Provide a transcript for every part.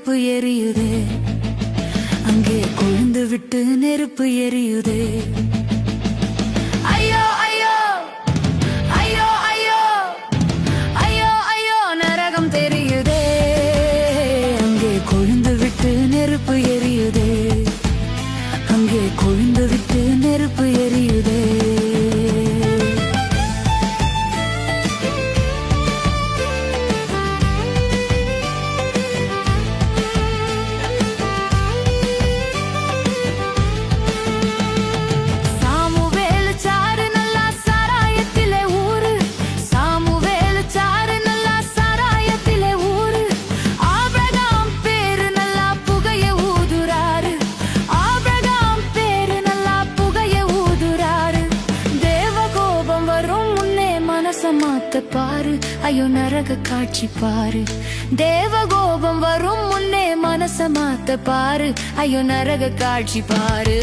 நெருப்பு எரியுதே. அங்கே கொழுந்து விட்டு நெருப்பு எரியுதே. மனச மாத்த பாரு. ஐயோ நரக காட்சி பாரு. தேவ கோபம் வரும் முன்னே மனச மாத்த பாரு. ஐயோ நரக காட்சி பாரு.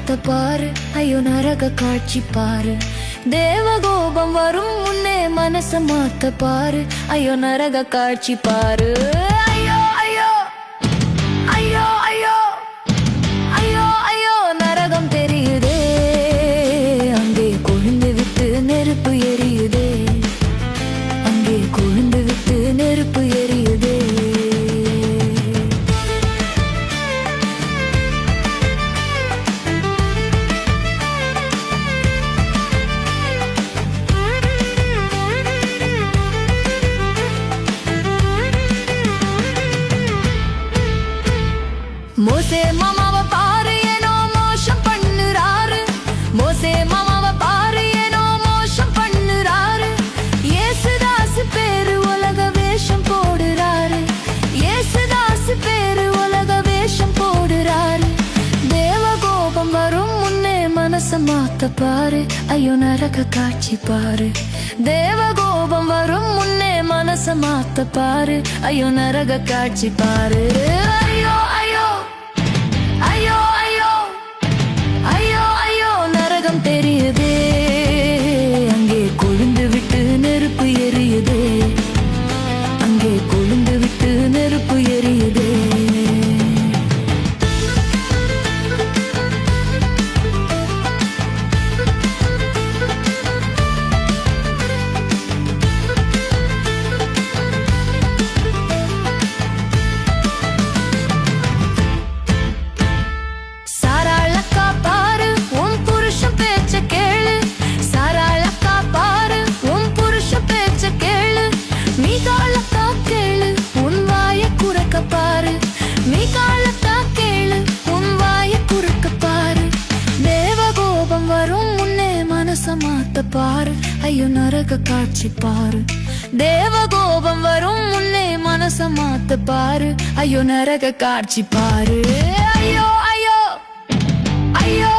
மனச பாரு ஐயோ நரக காட்சி பாரு. தேவகோபம் வரும் முன்னே மனச மாத்த பாரு. ஐயோ நரக காட்சி பாரு. மோசே மாமாவை பாரு ஏனோ மோசம் பண்ணுறாரு. மோசே மாமாவை பாரு ஏனோ மோசம் பண்ணுறாரு. ஏசுதாசு பேரு உலக வேஷம் போடுறாரு. ஏசுதாசு பேரு உலக வேஷம் போடுறாரு. தேவ கோபம் வரும் முன்னே மனச மாத்த பாரு. ஐயோ நரக காட்சி பாரு. தேவ கோபம் வரும் முன்னே மனச மாத்த பாரு. ஐயோ நரக காட்சி பாரு. மாத்த பாரு. ஐயோ நரக காட்சி பாரு. தேவ கோபம் வரும் முன்னே மனச மாத்த பாரு. ஐயோ நரக காட்சி பாரு. ஐயோ ஐயோ ஐயோ.